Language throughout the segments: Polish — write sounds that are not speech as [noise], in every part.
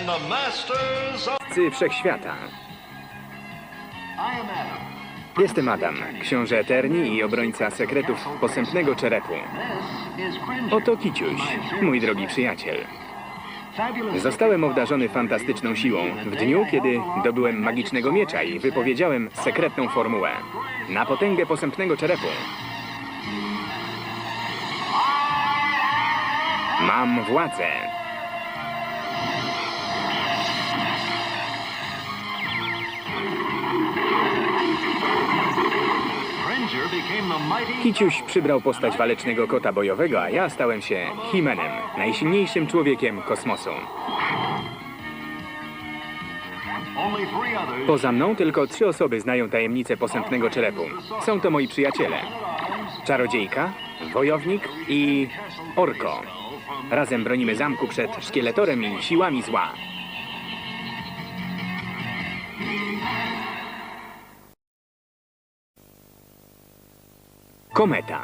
and the masters of wszechświata. Jestem Adam, książę Eterni i obrońca sekretów posępnego czerepu. Oto Kiciuś, mój drogi przyjaciel. Zostałem obdarzony fantastyczną siłą w dniu, kiedy dobyłem magicznego miecza i wypowiedziałem sekretną formułę. Na potęgę posępnego czerepu. Mam władzę. Kiciuś przybrał postać walecznego kota bojowego, a ja stałem się Himenem, najsilniejszym człowiekiem kosmosu. Poza mną tylko trzy osoby znają tajemnicę posępnego czerepu. Są to moi przyjaciele. Czarodziejka, wojownik i orko. Razem bronimy zamku przed szkieletorem i siłami zła. Kometa.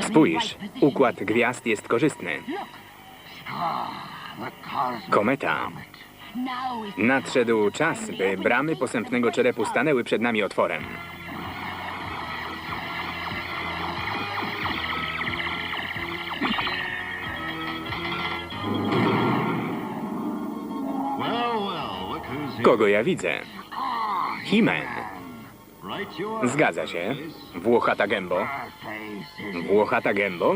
Spójrz, układ gwiazd jest korzystny. Kometa. Nadszedł czas, by bramy posępnego czerepu stanęły przed nami otworem. Kogo ja widzę? Himen. Zgadza się. Włochata gębo. Włochata gębo?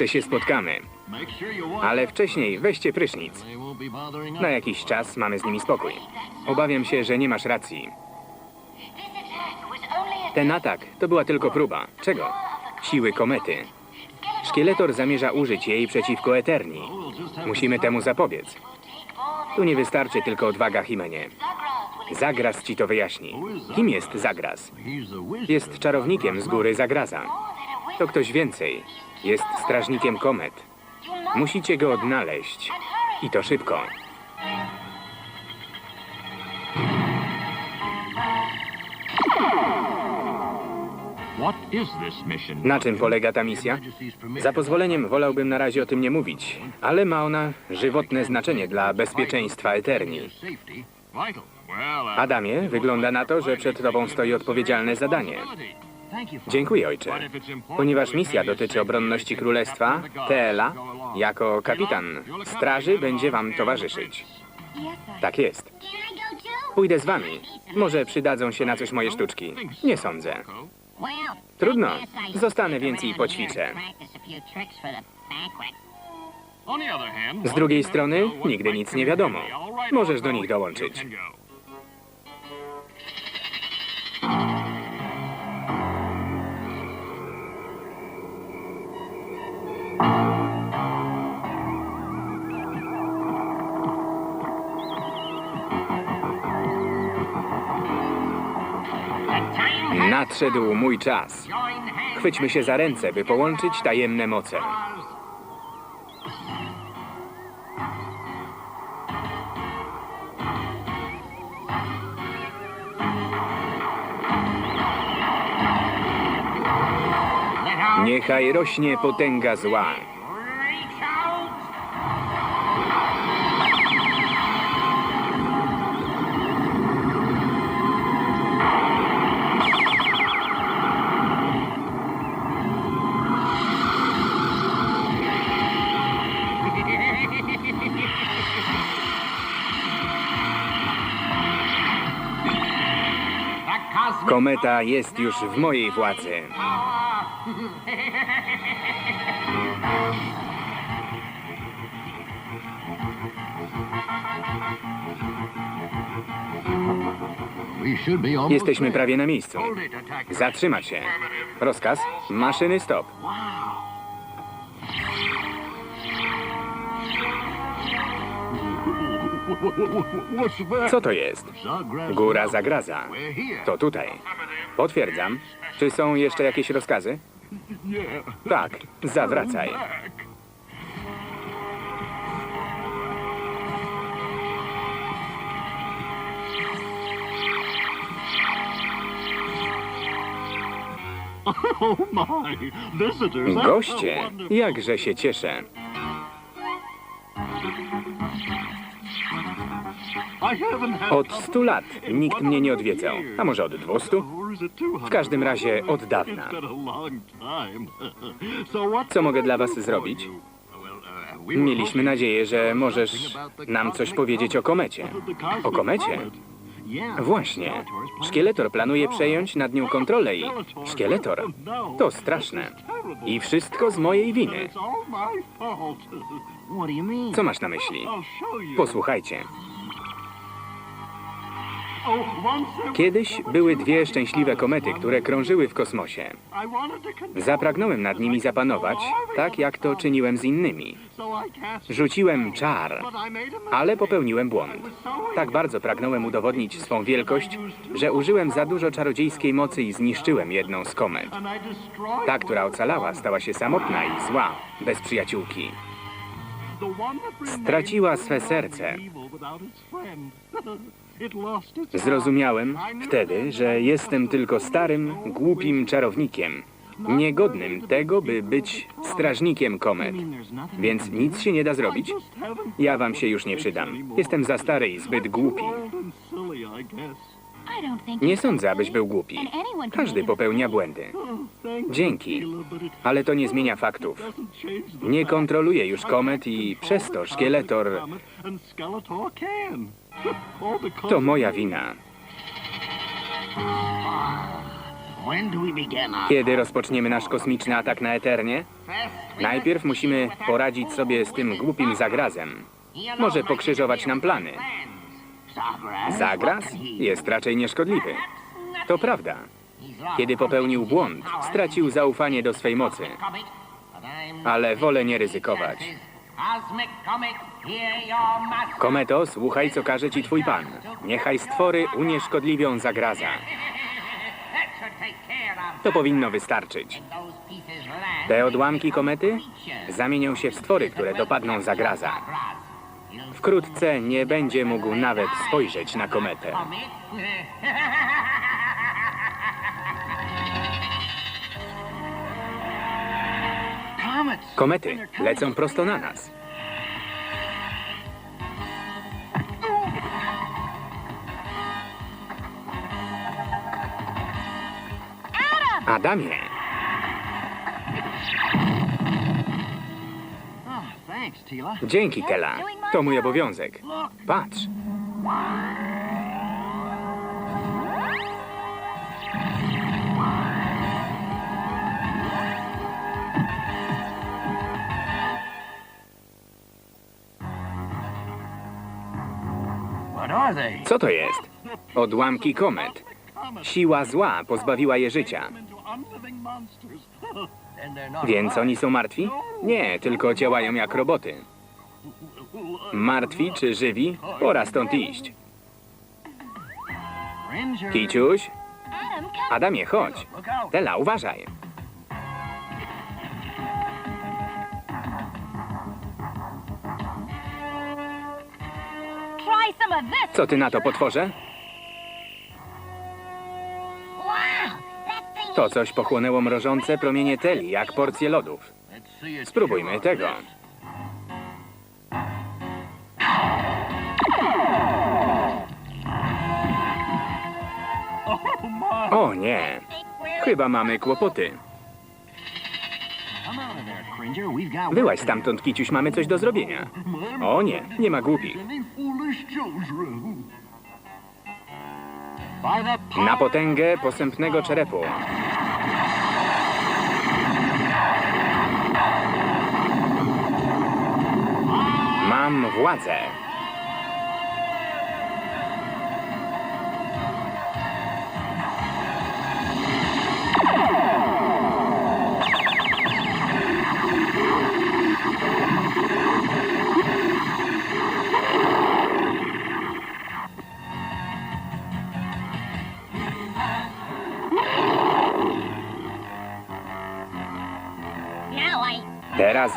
Jeszcze się spotkamy. Ale wcześniej weźcie prysznic. Na jakiś czas mamy z nimi spokój. Obawiam się, że nie masz racji. Ten atak to była tylko próba. Czego? Siły komety. Szkieletor zamierza użyć jej przeciwko Eterni. Musimy temu zapobiec. Tu nie wystarczy tylko odwaga Himenie. Zagras ci to wyjaśni. Kim jest Zagras? Jest czarownikiem z góry Zagraza. To ktoś więcej. Jest strażnikiem komet. Musicie go odnaleźć. I to szybko. Na czym polega ta misja? Za pozwoleniem wolałbym na razie o tym nie mówić, ale ma ona żywotne znaczenie dla bezpieczeństwa Eterni. Uh, Adamie, wygląda na to, że przed tobą stoi odpowiedzialne zadanie. Dziękuję, ojcze. Ponieważ misja dotyczy obronności królestwa, Teela, jako kapitan straży, będzie wam towarzyszyć. Tak jest. Pójdę z wami. Może przydadzą się na coś moje sztuczki. Nie sądzę. Trudno. Zostanę więc i poćwiczę. Z drugiej strony, nigdy nic nie wiadomo. Możesz do nich dołączyć. Nadszedł mój czas. Chwyćmy się za ręce, by połączyć tajemne moce. Niechaj rośnie potęga zła. Kometa jest już w mojej władzy. Jesteśmy prawie na miejscu. Zatrzymać się. Rozkaz. Maszyny stop. [laughs] Co to jest? Góra Zagraza. To tutaj. Potwierdzam. Czy są jeszcze jakieś rozkazy? Tak, zawracaj. Goście, jakże się cieszę. Od stu lat nikt mnie nie odwiedzał, a może od dwustu? W każdym razie od dawna. Co mogę dla was zrobić? Mieliśmy nadzieję, że możesz nam coś powiedzieć o komecie. O komecie? Właśnie. Szkieletor planuje przejąć nad nią kontrolę i... Szkieletor? To straszne. I wszystko z mojej winy. Co masz na myśli? Posłuchajcie. Kiedyś były dwie szczęśliwe komety, które krążyły w kosmosie. Zapragnąłem nad nimi zapanować, tak jak to czyniłem z innymi. Rzuciłem czar, ale popełniłem błąd. Tak bardzo pragnąłem udowodnić swą wielkość, że użyłem za dużo czarodziejskiej mocy i zniszczyłem jedną z komet. Ta, która ocalała, stała się samotna i zła, bez przyjaciółki. Straciła swe serce. Zrozumiałem wtedy, że jestem tylko starym, głupim czarownikiem, niegodnym tego, by być strażnikiem komet. Więc nic się nie da zrobić? Ja wam się już nie przydam. Jestem za stary i zbyt głupi. Nie sądzę, abyś był głupi. Każdy popełnia błędy. Dzięki. Ale to nie zmienia faktów. Nie kontroluję już komet i przez to szkieletor to moja wina. Kiedy rozpoczniemy nasz kosmiczny atak na Eternie? Najpierw musimy poradzić sobie z tym głupim zagrazem. Może pokrzyżować nam plany. Zagraz jest raczej nieszkodliwy. To prawda. Kiedy popełnił błąd, stracił zaufanie do swej mocy. Ale wolę nie ryzykować. Kometo, słuchaj, co każe ci twój pan. Niechaj stwory unieszkodliwią zagraza. To powinno wystarczyć. Te odłamki komety zamienią się w stwory, które dopadną zagraza. Wkrótce nie będzie mógł nawet spojrzeć na kometę. [laughs] Komety lecą prosto na nas. Adamie, dzięki Tela. To mój obowiązek. Patrz. Co to jest? Odłamki komet. Siła zła pozbawiła je życia. Więc oni są martwi? Nie, tylko działają jak roboty. Martwi czy żywi? Pora stąd iść. Kiciuś, Adamie, chodź. Tela, uważaj. Co ty na to, potworze? To coś pochłonęło mrożące promienie teli, jak porcje lodów. Spróbujmy tego. O nie, chyba mamy kłopoty. Byłaś stamtąd, Kiciuś, mamy coś do zrobienia. O nie, nie ma głupich. Na potęgę posępnego czerepu. Mam władzę.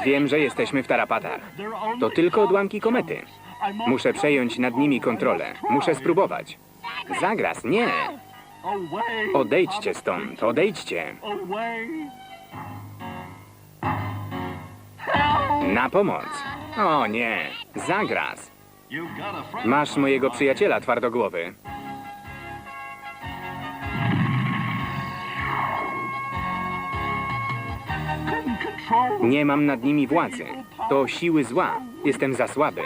Wiem, że jesteśmy w tarapatach. To tylko odłamki komety. Muszę przejąć nad nimi kontrolę. Muszę spróbować. Zagras, nie! Odejdźcie stąd, odejdźcie. Na pomoc. O nie, zagras. Masz mojego przyjaciela twardogłowy. Nie mam nad nimi władzy. To siły zła. Jestem za słaby.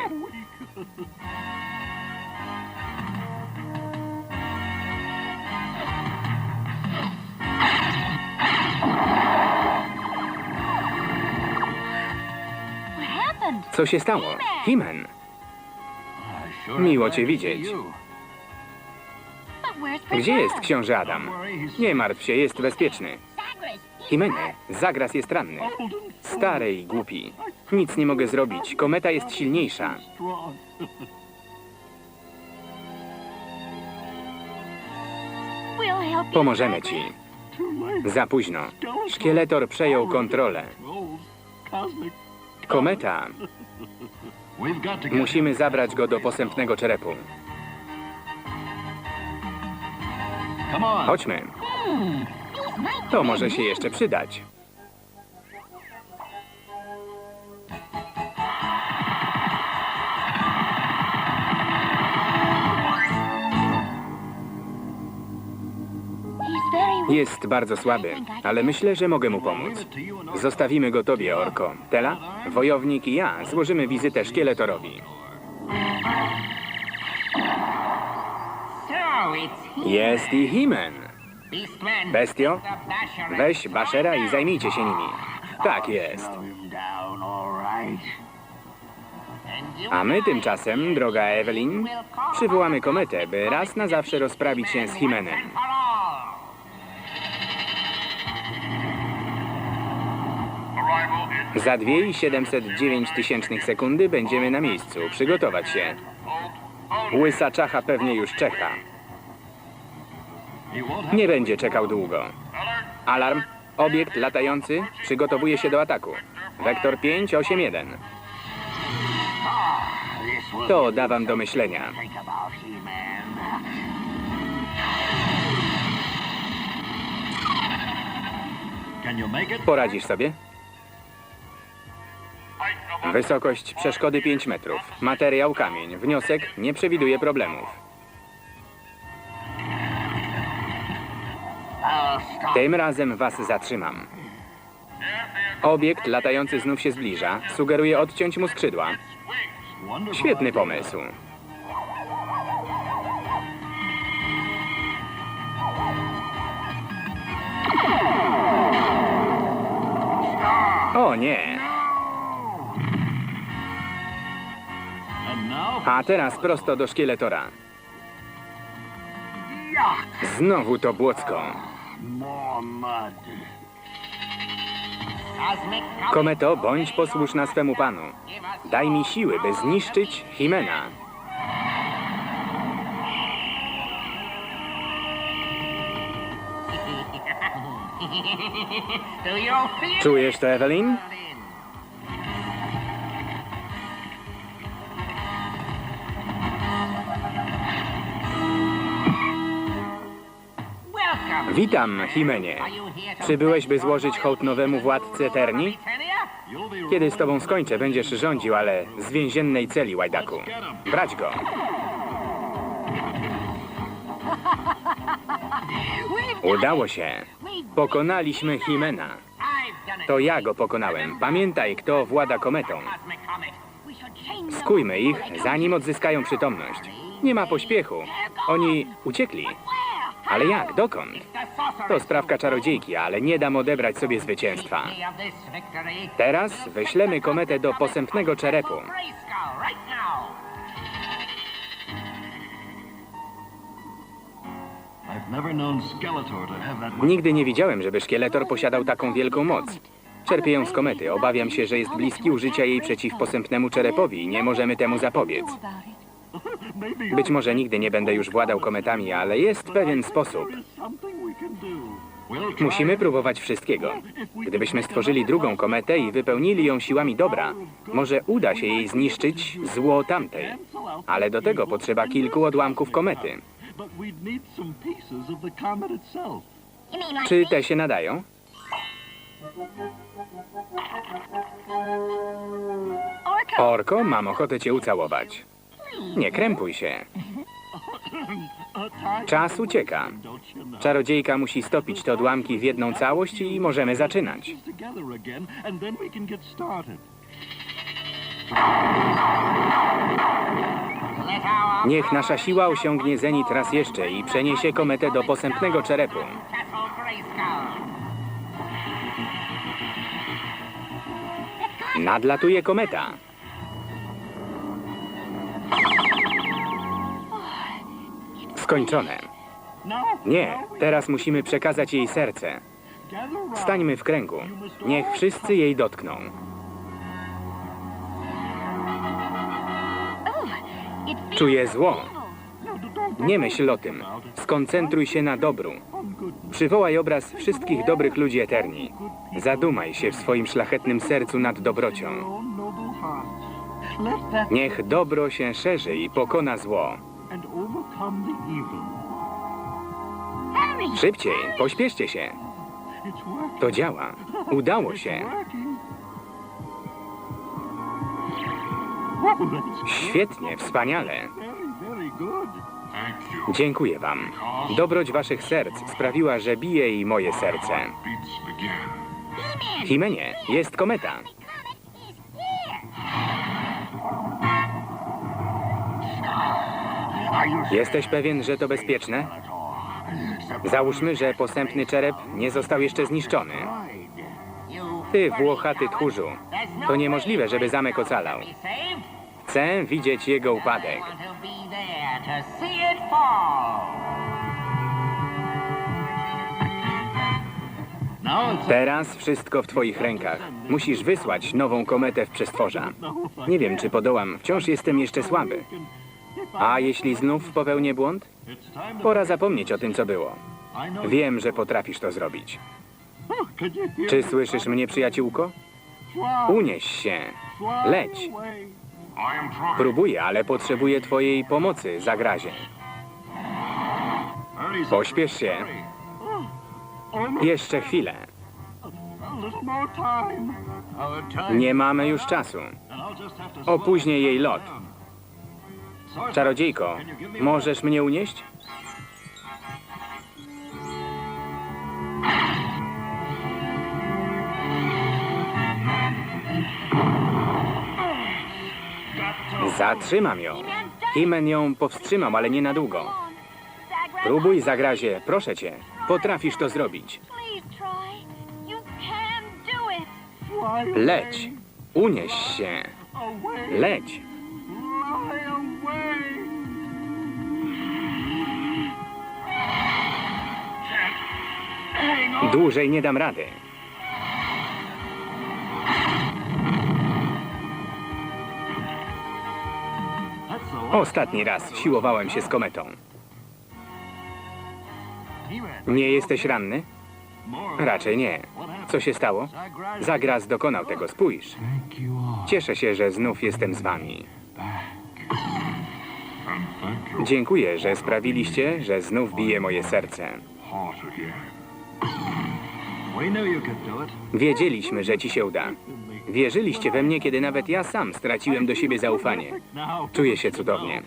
Co się stało? Himen, miło cię widzieć. Gdzie jest książę Adam? Nie martw się, jest bezpieczny. Himenie, Zagras jest ranny. Stary i głupi. Nic nie mogę zrobić. Kometa jest silniejsza. Pomożemy ci. Za późno. Szkieletor przejął kontrolę. Kometa. Musimy zabrać go do posępnego czerepu. Chodźmy. To może się jeszcze przydać. Jest bardzo słaby, ale myślę, że mogę mu pomóc. Zostawimy go tobie, Orko. Tela, wojownik i ja złożymy wizytę szkieletorowi. Jest i Himen. Bestio, weź Bashera i zajmijcie się nimi. Tak jest. A my tymczasem, droga Evelyn, przywołamy kometę, by raz na zawsze rozprawić się z Himenem. Za 2,709 tysięcznych sekundy będziemy na miejscu. Przygotować się. Łysa czacha pewnie już czeka. Nie będzie czekał długo. Alarm. Obiekt latający przygotowuje się do ataku. Wektor 581. To da wam do myślenia. Poradzisz sobie? Wysokość przeszkody 5 metrów. Materiał kamień. Wniosek nie przewiduje problemów. Tym razem was zatrzymam. Obiekt latający znów się zbliża. Sugeruje odciąć mu skrzydła. Świetny pomysł. O nie! A teraz prosto do szkieletora. Znowu to błocko. Kometo, bądź posłuszna swemu panu. Daj mi siły, by zniszczyć Himena. [laughs] Czujesz to, Evelyn? Witam, Himenie. Przybyłeś, by złożyć hołd nowemu władcy Eterni? Kiedy z tobą skończę, będziesz rządził, ale z więziennej celi, łajdaku. Brać go. Udało się. Pokonaliśmy Himena. To ja go pokonałem. Pamiętaj, kto włada kometą. Skujmy ich, zanim odzyskają przytomność. Nie ma pośpiechu. Oni uciekli. Ale jak? Dokąd? To sprawka czarodziejki, ale nie dam odebrać sobie zwycięstwa. Teraz wyślemy kometę do posępnego czerepu. Nigdy nie widziałem, żeby szkieletor posiadał taką wielką moc. Czerpię ją z komety. Obawiam się, że jest bliski użycia jej przeciw posępnemu czerepowi i nie możemy temu zapobiec. Być może nigdy nie będę już władał kometami, ale jest pewien sposób. Musimy próbować wszystkiego. Gdybyśmy stworzyli drugą kometę i wypełnili ją siłami dobra, może uda się jej zniszczyć zło tamtej. Ale do tego potrzeba kilku odłamków komety. Czy te się nadają? Orko, mam ochotę cię ucałować. Nie krępuj się. Czas ucieka. Czarodziejka musi stopić te odłamki w jedną całość i możemy zaczynać. Niech nasza siła osiągnie zenit raz jeszcze i przeniesie kometę do posępnego czerepu. Nadlatuje kometa. Skończone. Nie, teraz musimy przekazać jej serce. Stańmy w kręgu. Niech wszyscy jej dotkną. Czuję zło. Nie myśl o tym. Skoncentruj się na dobru. Przywołaj obraz wszystkich dobrych ludzi Eterni. Zadumaj się w swoim szlachetnym sercu nad dobrocią. Niech dobro się szerzy i pokona zło. Szybciej, pośpieszcie się. To działa. Udało się. Świetnie, wspaniale. Dziękuję wam. Dobroć waszych serc sprawiła, że bije i moje serce. Himenie, jest kometa. Jesteś pewien, że to bezpieczne? Załóżmy, że posępny czerep nie został jeszcze zniszczony. Ty, włochaty tchórzu, to niemożliwe, żeby zamek ocalał. Chcę widzieć jego upadek. Teraz wszystko w twoich rękach. Musisz wysłać nową kometę w przestworza. Nie wiem, czy podołam. Wciąż jestem jeszcze słaby. A jeśli znów popełnię błąd? Pora zapomnieć o tym, co było. Wiem, że potrafisz to zrobić. Czy słyszysz mnie, przyjaciółko? Unieś się. leć. Próbuję, ale potrzebuję twojej pomocy, Zagrazie. Pośpiesz się. Jeszcze chwilę. Nie mamy już czasu. Opóźnię jej lot. Czarodziejko, możesz mnie unieść? Zatrzymam ją. Himen ją powstrzymał, ale nie na długo. Próbuj, Zagrazie, proszę cię. Potrafisz to zrobić. Leć. Unieś się. Leć. Dłużej nie dam rady. Ostatni raz siłowałem się z kometą. Nie jesteś ranny? Raczej nie. Co się stało? Zagras dokonał tego, spójrz. Cieszę się, że znów jestem z wami. Dziękuję, że sprawiliście, że znów bije moje serce. Wiedzieliśmy, że ci się uda. Wierzyliście we mnie, kiedy nawet ja sam straciłem do siebie zaufanie. Czuję się cudownie.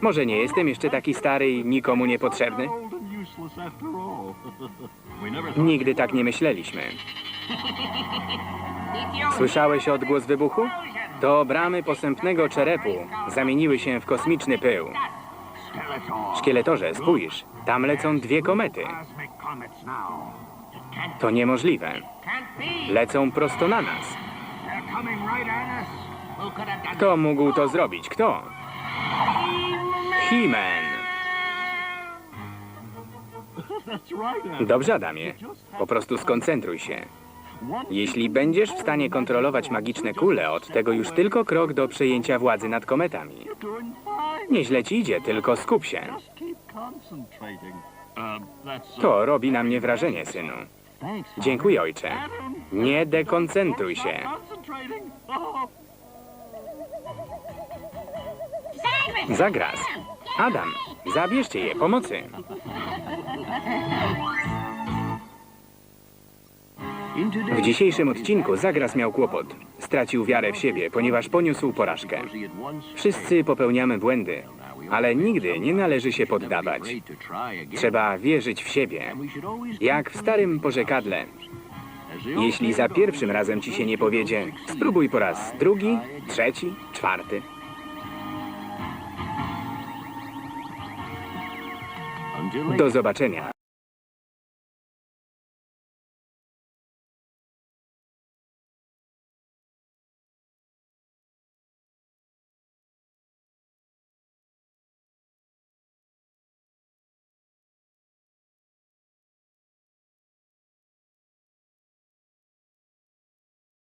Może nie jestem jeszcze taki stary i nikomu niepotrzebny? Nigdy tak nie myśleliśmy. Słyszałeś odgłos wybuchu? To bramy posępnego czerepu zamieniły się w kosmiczny pył. Szkieletorze, spójrz, tam lecą dwie komety. To niemożliwe. Lecą prosto na nas. Kto mógł to zrobić? Kto? Adam. Dobrze, Adamie. Po prostu skoncentruj się. Jeśli będziesz w stanie kontrolować magiczne kule, od tego już tylko krok do przejęcia władzy nad kometami. Nieźle ci idzie, tylko skup się. To robi na mnie wrażenie, synu. Dziękuję, ojcze. Nie dekoncentruj się. Zagras. Adam, zabierzcie je, pomocy. W dzisiejszym odcinku Zagras miał kłopot. Stracił wiarę w siebie, ponieważ poniósł porażkę. Wszyscy popełniamy błędy, ale nigdy nie należy się poddawać. Trzeba wierzyć w siebie. Jak w starym porzekadle. Jeśli za pierwszym razem ci się nie powiedzie, spróbuj po raz drugi, trzeci, czwarty. Do zobaczenia.